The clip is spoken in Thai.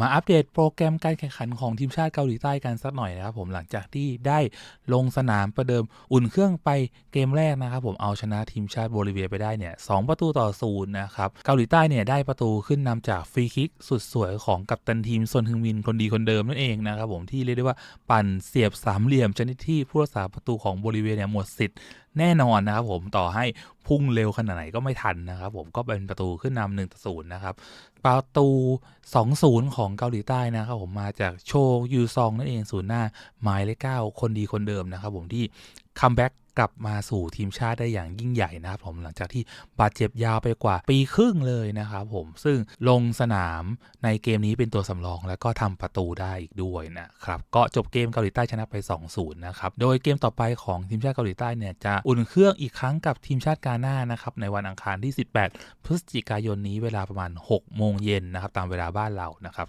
มาอัปเดตโปรแกรมการแข่งขันของทีมชาติเกาหลีใต้กันสักหน่อยนะครับผมหลังจากที่ได้ลงสนามประเดิมอุ่นเครื่องไปเกมแรกนะครับผมเอาชนะทีมชาติโบลิเวียไปได้เนี่ยสองประตูต่อศูนย์นะครับเกาหลีใต้เนี่ยได้ประตูขึ้นนำจากฟรีคิกสุดสวยของกัปตันทีมซนฮึงมินคนดีคนเดิมนั่นเองนะครับผมที่เรียกได้ว่าปั่นเสียบสามเหลี่ยมชนิดที่ผู้รักษาประตูของโบลิเวียเนี่ยหมดสิทธิ์ แน่นอนนะครับผมต่อให้พุ่งเร็วขนาดไหนก็ไม่ทันนะครับผมก็เป็นประตูขึ้นนำหนึ่งต่อศูนย์นะครับ ประตู 2-0 ของเกาหลีใต้นะครับผมมาจากโชยูซองนั่นเองศูนย์หน้าหมายเลขเก้าคนดีคนเดิมนะครับผมที่ คัมแบ็กกลับมาสู่ทีมชาติได้อย่างยิ่งใหญ่นะครับผมหลังจากที่บาดเจ็บยาวไปกว่าปีครึ่งเลยนะครับผมซึ่งลงสนามในเกมนี้เป็นตัวสำรอง แล้วก็ทำประตูได้อีกด้วยนะครับก็จบเกมเกาหลีใต้ชนะไป 2-0นะครับโดยเกมต่อไปของทีมชาติเกาหลีใต้เนี่ยจะอุ่นเครื่องอีกครั้งกับทีมชาติกาหน้านะครับในวันอังคารที่ 18 พฤศจิกายนนี้เวลาประมาณ 6 โมงเย็นนะครับตามเวลาบ้านเรานะครับ